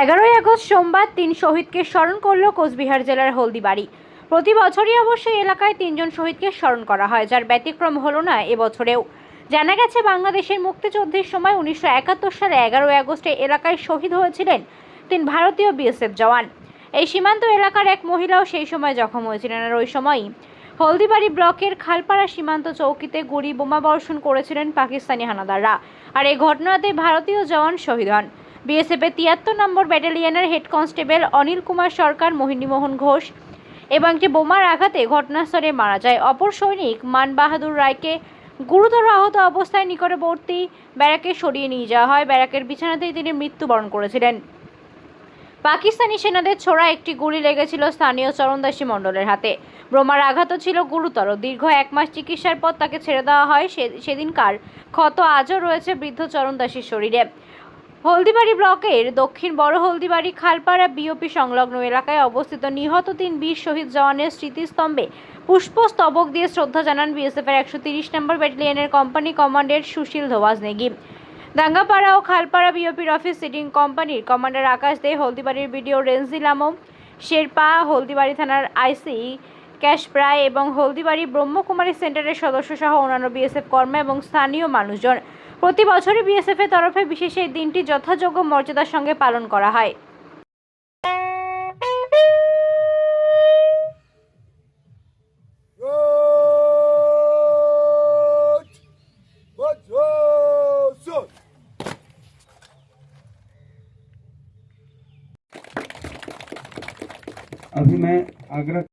এগারোই আগস্ট সোমবার তিন শহীদকে স্মরণ করল কোচবিহার জেলার হলদিবাড়ি। প্রতি বছরই অবশ্য এলাকায় তিনজন শহীদকে স্মরণ করা হয়, যার ব্যতিক্রম হলো না এবছরেও। জানা গেছে, বাংলাদেশের মুক্তিযুদ্ধের সময় উনিশশো একাত্তর সালে এগারোই আগস্টে এলাকায় শহীদ হয়েছিলেন তিন ভারতীয় বিএসএফ জওয়ান। এই সীমান্ত এলাকার এক মহিলাও সেই সময় জখম হয়েছিলেন আর ওই সময়ই হলদিবাড়ি ব্লকের খালপাড়া সীমান্ত চৌকিতে গুলি বোমা বর্ষণ করেছিলেন পাকিস্তানি হানাদাররা। আর এই ঘটনাতে ভারতীয় জওয়ান শহীদ হন। বিএসএফের তিয়াত্তর নম্বর ব্যাটালিয়নের হেড কনস্টেবল অনিল কুমার সরকার, মোহিনীমোহন ঘোষ এবং একটি বোমার আঘাতে ঘটনাস্থলে মারা যায়। অপর সৈনিক মান বাহাদুর রায়কে গুরুতর আহত অবস্থায় নিকটবর্তী ব্যারাকে সরিয়ে নিয়ে যাওয়া হয়। ব্যারাকের বিছানাতেই তিনি মৃত্যুবরণ করেছিলেন। পাকিস্তানি সেনাদের ছোড়া একটি গুলি লেগেছিল স্থানীয় চরণদাসী মণ্ডলের হাতে। বোমার আঘাতও ছিল গুরুতর। দীর্ঘ এক মাস চিকিৎসার পর তাকে ছেড়ে দেওয়া হয়। সেদিনকার ক্ষত আজও রয়েছে বৃদ্ধ চরণদাসীর শরীরে। হলদিবাড়ি ব্লকের দক্ষিণ বড় হলদিবাড়ি, খালপাড়া বিওপি সংলগ্ন এলাকায় অবস্থিত নিহত তিন বীর শহীদ জওয়ানের স্মৃতিস্তম্ভে পুষ্পস্তবক দিয়ে শ্রদ্ধা জানান বিএসএফের একশো তিরিশ নম্বর ব্যাটালিয়নের কোম্পানি কমান্ডার সুশীল ধোয়াজ নেগি। দাঙ্গাপাড়া ও খালপাড়া বিওপির অফিস সিটিং কোম্পানির কমান্ডার আকাশ দে, হলদিবাড়ির বিডিও রেঞ্জিল আলম শেরপা, হলদিবাড়ি থানার আইসি ক্যাশ প্রায় এবং হলদিবাড়ি ব্রহ্মকুমারী সেন্টারের সদস্য সহ অন্যান্য বিএসএফ কর্মী এবং স্থানীয় মানুষজন। প্রতি বছরই বিএসএফ এর তরফে বিশেষ এই দিনটি যথাযোগ্য মর্যাদার সঙ্গে পালন করা হয় Good. Good. अभी मैं आगरा